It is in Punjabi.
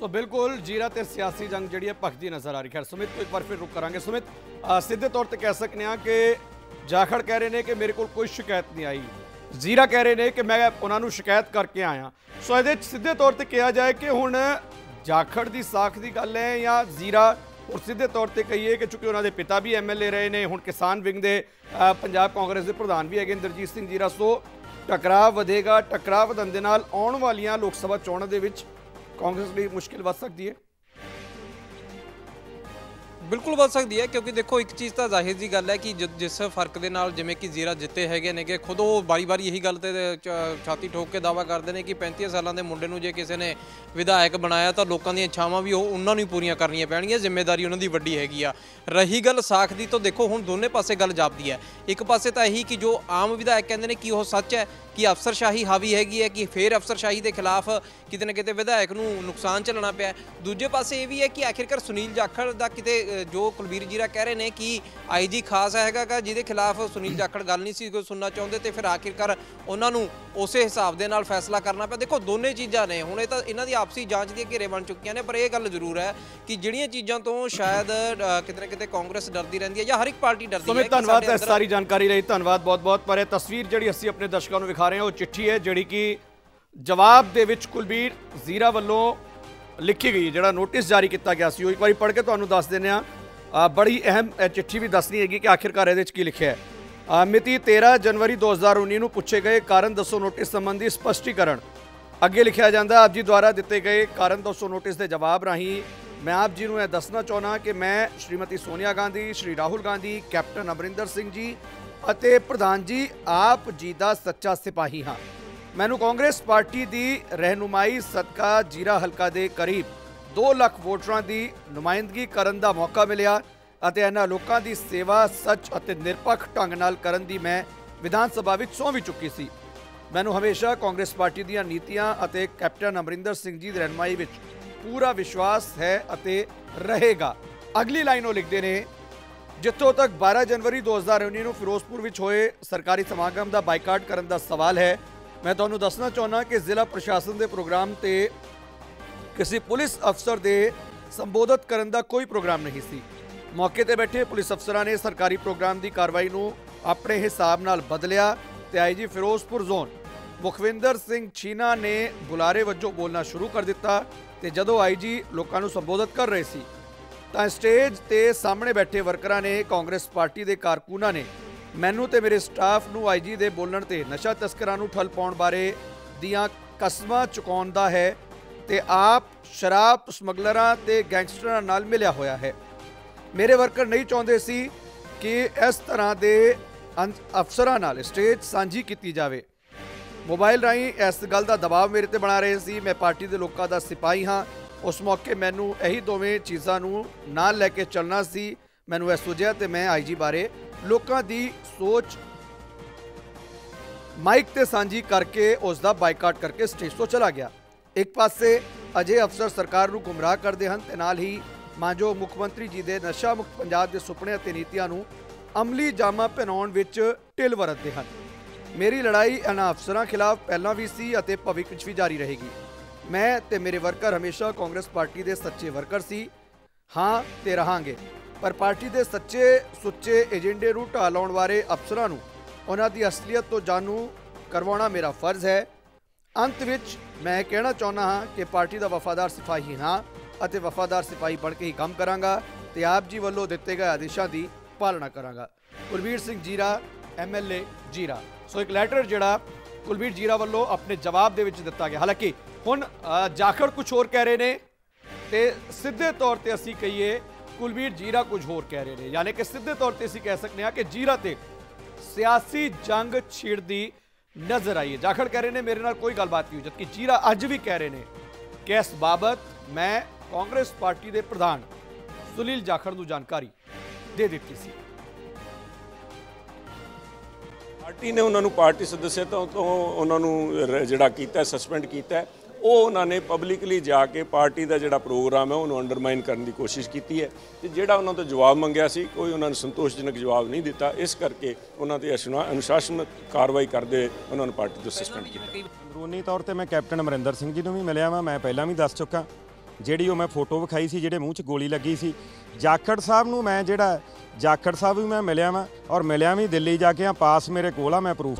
ਸੋ ਬਿਲਕੁਲ ਜੀਰਾ ਤੇ ਸਿਆਸੀ ਜੰਗ ਜਿਹੜੀ ਹੈ ਭਖਦੀ ਨਜ਼ਰ ਆ ਰਹੀ ਹੈ। ਸੁਮਿਤ ਤੋਂ ਇੱਕ ਵਾਰ ਫਿਰ ਰੁਕ ਕਰਾਂਗੇ। ਸੁਮਿਤ ਸਿੱਧੇ ਤੌਰ ਤੇ ਕਹਿ ਸਕਨੇ ਆ ਕਿ ਜਾਖੜ ਕਹਿ ਰਹੇ ਨੇ ਕਿ ਮੇਰੇ ਕੋਲ ਕੋਈ ਸ਼ਿਕਾਇਤ ਨਹੀਂ ਆਈ। ਜ਼ੀਰਾ ਕਹਿ ਰਹੇ ਨੇ ਕਿ ਮੈਂ ਉਹਨਾਂ ਨੂੰ ਸ਼ਿਕਾਇਤ ਕਰਕੇ ਆਇਆ। ਸੋ ਇਹਦੇ ਚ ਸਿੱਧੇ ਤੌਰ ਤੇ ਕਿਹਾ ਜਾਏ ਕਿ ਹੁਣ ਜਾਖੜ ਦੀ ਸਾਖ ਦੀ ਗੱਲ ਹੈ ਜਾਂ ਜ਼ੀਰਾ, ਔਰ ਸਿੱਧੇ ਤੌਰ ਤੇ ਕਹੀਏ ਕਿ ਚੁੱਕਿ ਉਹਨਾਂ ਦੇ ਪਿਤਾ ਵੀ ਐਮਐਲਏ ਰਹੇ ਨੇ, ਹੁਣ ਕਿਸਾਨ ਵਿੰਗ ਦੇ ਪੰਜਾਬ ਕਾਂਗਰਸ ਦੇ ਪ੍ਰਧਾਨ ਵੀ ਹੈਗੇ ਨੇ ਦਰਜੀਤ ਸਿੰਘ ਜੀਰਾ। ਸੋ ਟਕਰਾਅ ਵਧੇਗਾ, ਟਕਰਾਅ ਵਧਣ ਦੇ ਨਾਲ ਆਉਣ ਵਾਲੀਆਂ ਲੋਕ ਸਭਾ ਚੋਣਾਂ ਦੇ ਵਿੱਚ ਕਾਂਗਰਸ ਲਈ ਮੁਸ਼ਕਿਲ ਵੱਧ ਸਕਦੀ ਹੈ? ਬਿਲਕੁਲ ਵੱਧ ਸਕਦੀ ਹੈ, ਕਿਉਂਕਿ ਦੇਖੋ, ਇੱਕ ਚੀਜ਼ ਤਾਂ ਜ਼ਾਹਿਰ ਜੀ ਗੱਲ ਹੈ ਕਿ ਜਿਸ ਫ਼ਰਕ ਦੇ ਨਾਲ ਜਿਵੇਂ ਕਿ ਜ਼ੀਰਾ ਜਿੱਤੇ ਹੈਗੇ ਨੇ ਕਿ ਖੁਦ ਉਹ ਬਾਰੀ-ਬਾਰੀ ਇਹੀ ਗੱਲ ਤੇ ਛਾਤੀ ਠੋਕ ਕੇ ਦਾਵਾ ਕਰਦੇ ਨੇ ਕਿ 35 ਸਾਲਾਂ ਦੇ ਮੁੰਡੇ ਨੂੰ ਜੇ ਕਿਸੇ ਨੇ ਵਿਧਾਇਕ ਬਣਾਇਆ ਤਾਂ ਲੋਕਾਂ ਦੀਆਂ ਇੱਛਾਵਾਂ ਵੀ ਉਹ ਉਹਨਾਂ ਨੂੰ ਪੂਰੀਆਂ ਕਰਨੀਆਂ ਪੈਣਗੀਆਂ ਜ਼ਿੰਮੇਵਾਰੀ ਉਹਨਾਂ ਦੀ ਵੱਡੀ ਹੈਗੀ ਆ। ਰਹੀ ਗੱਲ ਸਾਖ ਦੀ ਤਾਂ ਦੇਖੋ, ਹੁਣ ਦੋਨੇ ਪਾਸੇ ਗੱਲ ਜਾਪਦੀ ਹੈ। ਇੱਕ ਪਾਸੇ ਤਾਂ ਇਹੀ ਕਿ ਜੋ ਆਮ ਵਿਧਾਇਕ ਕਹਿੰਦੇ ਨੇ ਕਿ ਉਹ ਸੱਚ ਹੈ ਕਿ ਅਫਸਰਸ਼ਾਹੀ ਹਾਵੀ ਹੈਗੀ ਹੈ ਕਿ ਫੇਰ ਅਫਸਰਸ਼ਾਹੀ ਦੇ ਖਿਲਾਫ ਕਿਤੇ ਨਾ ਕਿਤੇ ਵਿਧਾਇਕ ਨੂੰ ਨੁਕਸਾਨ ਝੱਲਣਾ ਪਿਆ। ਦੂਜੇ ਪਾਸੇ ਇਹ ਵੀ ਹੈ ਕਿ ਆਖਿਰਕਾਰ ਸੁਨੀਲ ਜਾਖੜ ਦਾ ਕਿਤੇ ਜੋ ਕੁਲਬੀਰ ਜੀਰਾ ਕਹਿ ਰਹੇ ਨੇ ਕਿ ਆਈਜੀ ਖਾਸ ਹੈਗਾ ਗਾ ਜਿਹਦੇ ਖਿਲਾਫ ਸੁਨੀਲ ਜਾਖੜ ਗੱਲ ਨਹੀਂ ਸੀ ਕੋਈ ਸੁਣਨਾ ਚਾਹੁੰਦੇ ਤੇ ਫਿਰ ਆਖਿਰਕਾਰ ਉਹਨਾਂ ਨੂੰ ਉਸੇ ਹਿਸਾਬ ਦੇ ਨਾਲ ਫੈਸਲਾ ਕਰਨਾ ਪਿਆ ਦੇਖੋ ਦੋਨੇ ਚੀਜ਼ਾਂ ਨੇ ਹੁਣ ਇਹ ਤਾਂ ਇਹਨਾਂ ਦੀ ਆਪਸੀ ਜਾਂਚ ਦੀਆਂ ਘੇਰੇ ਬਣ ਚੁੱਕੀਆਂ ਨੇ ਪਰ ਇਹ ਗੱਲ ਜ਼ਰੂਰ ਹੈ ਕਿ ਜਿਹੜੀਆਂ ਚੀਜ਼ਾਂ ਤੋਂ ਸ਼ਾਇਦ ਕਿਤੇ ਨਾ ਕਿਤੇ ਕਾਂਗਰਸ ਡਰਦੀ ਰਹਿੰਦੀ ਹੈ ਜਾਂ ਹਰ ਇੱਕ ਪਾਰਟੀ ਡਰਦੀ ਹੈ ਧੰਨਵਾਦ ਸਾਰੀ ਜਾਣਕਾਰੀ ਲਈ ਧੰਨਵਾਦ ਬਹੁਤ-ਬਹੁਤ ਪਰ ਇਹ ਤਸਵੀਰ ਜਿਹੜੀ ਅਸੀਂ ਆਪਣੇ ਦਰਸ਼ਕਾਂ ਨੂੰ ਵਿਖਾ ਰਹੇ ਹਾਂ ਉਹ ਚਿੱਠੀ ਹੈ ਜਿਹੜੀ ਕਿ ਜਵਾਬ ਦੇ ਵਿੱਚ ਕੁਲਬੀਰ ਜ਼ੀਰਾ ਵੱਲੋਂ ਲਿਖੀ ਗਈ ਜਿਹੜਾ ਨੋਟਿਸ ਜਾਰੀ ਕੀਤਾ ਗਿਆ ਸੀ ਉਹ ਇੱਕ ਵਾਰੀ ਪੜ੍ਹ ਕੇ ਤੁਹਾਨੂੰ ਦੱਸ ਦਿੰਦੇ ਆ ਬੜੀ ਅਹਿਮ ਚਿੱਠੀ ਵੀ ਦੱਸਣੀ ਹੈਗੀ ਕਿ ਆਖਿਰਕਾਰ ਇਹਦੇ ਵਿੱਚ ਕੀ ਲਿਖਿਆ ਹੈ। ਅ, ਮਿਤੀ 13 ਜਨਵਰੀ 2019 ਨੂੰ ਪੁੱਛੇ ਗਏ ਕਾਰਨ ਦੱਸੋ ਨੋਟਿਸ ਸੰਬੰਧੀ ਸਪਸ਼ਟੀਕਰਨ। ਅੱਗੇ ਲਿਖਿਆ ਜਾਂਦਾ ਆਪ ਜੀ ਦੁਆਰਾ ਦਿੱਤੇ ਗਏ ਕਾਰਨ ਦੱਸੋ ਨੋਟਿਸ ਦੇ ਜਵਾਬ ਰਾਹੀਂ ਮੈਂ ਆਪ ਜੀ ਨੂੰ ਇਹ ਦੱਸਣਾ ਚਾਹੁੰਦਾ ਕਿ ਮੈਂ ਸ਼੍ਰੀਮਤੀ ਸੋਨੀਆ ਗਾਂਧੀ ਸ਼੍ਰੀ ਰਾਹੁਲ ਗਾਂਧੀ ਕੈਪਟਨ ਅਮਰਿੰਦਰ ਸਿੰਘ ਜੀ ਅਤੇ ਪ੍ਰਧਾਨ ਜੀ, ਆਪ ਜੀ ਦਾ ਸੱਚਾ ਸਿਪਾਹੀ ਹਾਂ। ਮੈਨੂੰ ਕਾਂਗਰਸ ਪਾਰਟੀ ਦੀ ਰਹਿਨੁਮਾਈ ਸਦਕਾ ਜੀਰਾ ਹਲਕਾ ਦੇ ਕਰੀਬ 2 ਲੱਖ ਵੋਟਰਾਂ ਦੀ ਨੁਮਾਇੰਦਗੀ ਕਰਨ ਦਾ ਮੌਕਾ ਮਿਲਿਆ ਅਤੇ ਇਹਨਾਂ ਲੋਕਾਂ ਦੀ ਸੇਵਾ ਸੱਚ ਅਤੇ ਨਿਰਪੱਖ ਢੰਗ ਨਾਲ ਕਰਨ ਦੀ ਮੈਂ ਵਿਧਾਨ ਸਭਾ ਵਿੱਚ ਸਹੁੰ ਵੀ ਚੁੱਕੀ ਸੀ। ਮੈਨੂੰ ਹਮੇਸ਼ਾ ਕਾਂਗਰਸ ਪਾਰਟੀ ਦੀਆਂ ਨੀਤੀਆਂ ਅਤੇ ਕੈਪਟਨ ਅਮਰਿੰਦਰ ਸਿੰਘ ਜੀ ਦੀ ਰਹਿਨੁਮਾਈ ਵਿੱਚ ਪੂਰਾ ਵਿਸ਼ਵਾਸ ਹੈ ਅਤੇ ਰਹੇਗਾ। ਅਗਲੀ ਲਾਈਨ ਉਹ ਲਿਖਦੇ ਨੇ ਜਿੱਥੋਂ ਤੱਕ 12 ਜਨਵਰੀ 2019 ਨੂੰ ਫਿਰੋਜ਼ਪੁਰ ਵਿੱਚ ਹੋਏ ਸਰਕਾਰੀ ਸਮਾਗਮ ਦਾ ਬਾਈਕਾਟ ਕਰਨ ਦਾ ਸਵਾਲ ਹੈ, ਮੈਂ ਤੁਹਾਨੂੰ ਦੱਸਣਾ ਚਾਹੁੰਦਾ ਕਿ ਜ਼ਿਲ੍ਹਾ ਪ੍ਰਸ਼ਾਸਨ ਦੇ ਪ੍ਰੋਗਰਾਮ ਤੇ ਕਿਸੇ ਪੁਲਿਸ ਅਫਸਰ ਦੇ ਸੰਬੋਧਿਤ ਕਰਨ ਦਾ ਕੋਈ ਪ੍ਰੋਗਰਾਮ ਨਹੀਂ ਸੀ। ਮੌਕੇ ਤੇ ਬੈਠੇ ਪੁਲਿਸ ਅਫਸਰਾਂ ਨੇ ਸਰਕਾਰੀ ਪ੍ਰੋਗਰਾਮ ਦੀ ਕਾਰਵਾਈ ਨੂੰ ਆਪਣੇ ਹਿਸਾਬ ਨਾਲ ਬਦਲਿਆ ਤੇ ਆਈਜੀ ਫਿਰੋਜ਼ਪੁਰ ਜ਼ੋਨ ਮੁਖਵਿੰਦਰ ਸਿੰਘ ਛੀਨਾ ਨੇ ਬੁਲਾਰੇ ਵਜੋਂ ਬੋਲਣਾ ਸ਼ੁਰੂ ਕਰ ਦਿੱਤਾ ਤੇ ਜਦੋਂ ਆਈਜੀ ਲੋਕਾਂ ਨੂੰ ਸੰਬੋਧਿਤ ਕਰ ਰਹੇ ਸੀ ਤਾਂ ਸਟੇਜ ਤੇ ਸਾਹਮਣੇ ਬੈਠੇ ਵਰਕਰਾਂ ਨੇ ਕਾਂਗਰਸ ਪਾਰਟੀ ਦੇ ਕਾਰਕੁਨਾਂ ਨੇ ਮੈਨੂੰ ਤੇ ਮੇਰੇ ਸਟਾਫ ਨੂੰ ਆਈਜੀ ਦੇ ਬੋਲਣ ਤੇ ਨਸ਼ਾ ਤਸਕਰਾਂ ਨੂੰ ਠੱਲ ਪਾਉਣ ਬਾਰੇ ਦੀਆਂ ਕਸਮਾਂ ਚੁਕਾਉਣ ਦਾ ਹੈ ਤੇ ਆਪ ਸ਼ਰਾਬ ਸਮਗਲਰਾਂ ਤੇ ਗੈਂਗਸਟਰਾਂ ਨਾਲ ਮਿਲਿਆ ਹੋਇਆ ਹੈ। ਮੇਰੇ ਵਰਕਰ ਨਹੀਂ ਚਾਹੁੰਦੇ ਸੀ ਕਿ ਇਸ ਤਰ੍ਹਾਂ ਦੇ ਅੰ- ਅਫਸਰਾਂ ਨਾਲ ਸਟੇਜ ਸਾਂਝੀ ਕੀਤੀ ਜਾਵੇ। ਮੋਬਾਈਲ ਰਾਹੀਂ ਇਸ ਗੱਲ ਦਾ ਦਬਾਅ ਮੇਰੇ ਤੇ ਬਣਾ ਰਹੇ ਸੀ। ਮੈਂ ਪਾਰਟੀ ਦੇ ਲੋਕਾਂ ਦਾ ਸਿਪਾਹੀ ਹਾਂ। ਉਸ ਮੌਕੇ ਮੈਨੂੰ ਇਹੀ ਦੋਵੇਂ ਚੀਜ਼ਾਂ ਨੂੰ ਨਾਲ ਲੈ ਕੇ ਚੱਲਣਾ ਸੀ, ਮੈਨੂੰ ਇਹ ਸੁਝਿਆ ਤੇ ਮੈਂ ਆਈਜੀ ਬਾਰੇ ਲੋਕਾਂ ਦੀ ਸੋਚ ਮਾਈਕ ਤੇ ਸਾਂਝੀ ਕਰਕੇ ਉਸ ਦਾ ਬਾਈਕਾਟ ਕਰਕੇ ਸਟੇਜ ਤੋਂ ਚਲਾ ਗਿਆ। ਇੱਕ ਪਾਸੇ ਅਜੇ ਅਫਸਰ ਸਰਕਾਰ ਨੂੰ ਗੁੰਮਰਾਹ ਕਰਦੇ ਹਨ ਤੇ ਨਾਲ ਹੀ ਮਾਨਯੋਗ ਮੁੱਖ ਮੰਤਰੀ ਜੀ ਦੇ ਨਸ਼ਾ ਮੁਕਤ ਪੰਜਾਬ ਦੇ ਸੁਪਨੇ ਅਤੇ ਨੀਤੀਆਂ ਨੂੰ ਅਮਲੀ ਜਾਮਾ ਪਹਿਨਾਉਣ ਵਿੱਚ ਢਿੱਲ ਵਰਤਦੇ ਹਨ। ਮੇਰੀ ਲੜਾਈ ਇਹਨਾਂ ਅਫਸਰਾਂ ਖਿਲਾਫ ਪਹਿਲਾਂ ਵੀ ਸੀ ਅਤੇ ਭਵਿੱਖ ਵਿੱਚ ਵੀ ਜਾਰੀ ਰਹੇਗੀ। ਮੈਂ ਤੇ ਮੇਰੇ ਵਰਕਰ ਹਮੇਸ਼ਾ ਕਾਂਗਰਸ ਪਾਰਟੀ ਦੇ ਸੱਚੇ ਵਰਕਰ ਸੀ। ਹਾਂ, ਤੇ ਰਹਾਂਗੇ। ਪਰ ਪਾਰਟੀ ਦੇ ਸੱਚੇ, ਸੁੱਚੇ ਏਜੰਡੇ ਨੂੰ ਢਾਹ ਲਾਉਣ ਵਾਲੇ ਅਫਸਰਾਂ ਨੂੰ, ਉਹਨਾਂ ਦੀ ਅਸਲੀਅਤ ਤੋਂ ਜਾਣੂ ਕਰਵਾਉਣਾ ਮੇਰਾ ਫਰਜ਼ ਹੈ। ਅੰਤ ਵਿੱਚ ਮੈਂ ਇਹ ਕਹਿਣਾ ਚਾਹੁੰਦਾ ਹਾਂ ਕਿ ਪਾਰਟੀ ਦਾ ਵਫਾਦਾਰ ਸਿਪਾਹੀ ਹਾਂ ਅਤੇ ਵਫਾਦਾਰ ਸਿਪਾਹੀ ਬਣ ਕੇ ਹੀ ਕੰਮ ਕਰਾਂਗਾ ਤੇ ਆਪ ਜੀ ਵੱਲੋਂ ਦਿੱਤੇ ਗਏ ਆਦੇਸ਼ਾਂ ਦੀ ਪਾਲਣਾ ਕਰਾਂਗਾ। ਕੁਲਵੀਰ ਸਿੰਘ ਜੀਰਾ ਐਮਐਲਏ ਜੀਰਾ। ਸੋ ਇੱਕ ਲੈਟਰ ਜਿਹੜਾ ਕੁਲਵੀਰ ਜੀਰਾ ਵੱਲੋਂ ਆਪਣੇ ਜਵਾਬ ਦੇ ਵਿੱਚ ਦਿੱਤਾ ਗਿਆ। ਹਾਲਾਂਕਿ ਹੁਣ ਜਾਖੜ ਕੁਝ ਹੋਰ ਕਹਿ ਰਹੇ ਨੇ ਤੇ ਸਿੱਧੇ ਤੌਰ ਤੇ ਅਸੀਂ ਕਹੀਏ ਕੁਲਵੀਰ ਜੀਰਾ ਕੁਝ ਹੋਰ ਕਹਿ ਰਹੇ ਨੇ। ਯਾਨੀ ਕਿ ਸਿੱਧੇ ਤੌਰ ਤੇ ਅਸੀਂ ਕਹਿ ਸਕਦੇ ਹਾਂ ਕਿ ਜੀਰਾ ਤੇ ਸਿਆਸੀ ਜੰਗ ਛਿੜਦੀ ਨਜ਼ਰ ਆਈ ਹੈ। ਜਾਖੜ ਕਹਿ ਰਹੇ ਨੇ, ਮੇਰੇ ਨਾਲ ਕੋਈ ਗੱਲਬਾਤ ਨਹੀਂ ਹੋਈ, ਜਦਕਿ ਜੀਰਾ ਅੱਜ ਵੀ ਕਹਿ ਰਹੇ ਨੇ ਕਿ ਇਸ ਬਾਬਤ ਮੈਂ ਕਾਂਗਰਸ ਪਾਰਟੀ ਦੇ ਪ੍ਰਧਾਨ ਸੁਨੀਲ ਜਾਖੜ ਨੂੰ ਜਾਣਕਾਰੀ ਦੇ ਦਿੱਤੀ ਸੀ। ਪਾਰਟੀ ਨੇ ਉਹਨਾਂ ਨੂੰ ਪਾਰਟੀ ਸਦੱਸਿਅਤਾ ਤੋਂ ਉਹਨਾਂ ਨੂੰ ਜਿਹੜਾ ਕੀਤਾ, ਸਸਪੈਂਡ ਕੀਤਾ ਉਹ ਉਹਨਾਂ ਨੇ ਪਬਲਿਕਲੀ ਜਾ ਕੇ ਪਾਰਟੀ ਦਾ ਜਿਹੜਾ ਪ੍ਰੋਗਰਾਮ ਹੈ ਉਹਨੂੰ ਅੰਡਰਮਾਈਨ ਕਰਨ ਦੀ ਕੋਸ਼ਿਸ਼ ਕੀਤੀ ਹੈ ਤੇ ਜਿਹੜਾ ਉਹਨਾਂ ਤੋਂ ਜਵਾਬ ਮੰਗਿਆ ਸੀ, ਕੋਈ ਉਹਨਾਂ ਨੇ ਸੰਤੋਸ਼ਜਨਕ ਜਵਾਬ ਨਹੀਂ ਦਿੱਤਾ। ਇਸ ਕਰਕੇ ਉਹਨਾਂ ਤੇ ਅਸ਼ਨਾ- ਅਨੁਸ਼ਾਸਨ ਕਾਰਵਾਈ ਕਰਦੇ ਉਹਨਾਂ ਨੂੰ ਪਾਰਟੀ ਤੋਂ ਸਸਪੈਂਡ ਕੀਤਾ। ਅੰਦਰੂਨੀ ਤੌਰ ਤੇ ਮੈਂ ਕੈਪਟਨ ਅਮਰਿੰਦਰ ਸਿੰਘ ਜੀ ਨੂੰ ਵੀ ਮਿਲਿਆ ਵਾਂ, ਮੈਂ ਪਹਿਲਾਂ ਵੀ ਦੱਸ ਚੁੱਕਾ। ਜਿਹੜੀ ਉਹ ਮੈਂ ਫੋਟੋ ਵਿਖਾਈ ਸੀ, ਜਿਹੜੇ ਮੂੰਹ 'ਚ ਗੋਲੀ ਲੱਗੀ ਸੀ, ਜਾਖੜ ਸਾਹਿਬ ਨੂੰ ਮੈਂ ਜਿਹੜਾ, ਜਾਖੜ ਸਾਹਿਬ ਵੀ ਮੈਂ ਮਿਲਿਆ ਵਾਂ ਔਰ ਮਿਲਿਆ ਵੀ ਦਿੱਲੀ ਜਾ ਕੇ ਆ, ਪਾਸ ਮੇਰੇ ਕੋਲ ਆ, ਮੈਂ ਪ੍ਰੂਫ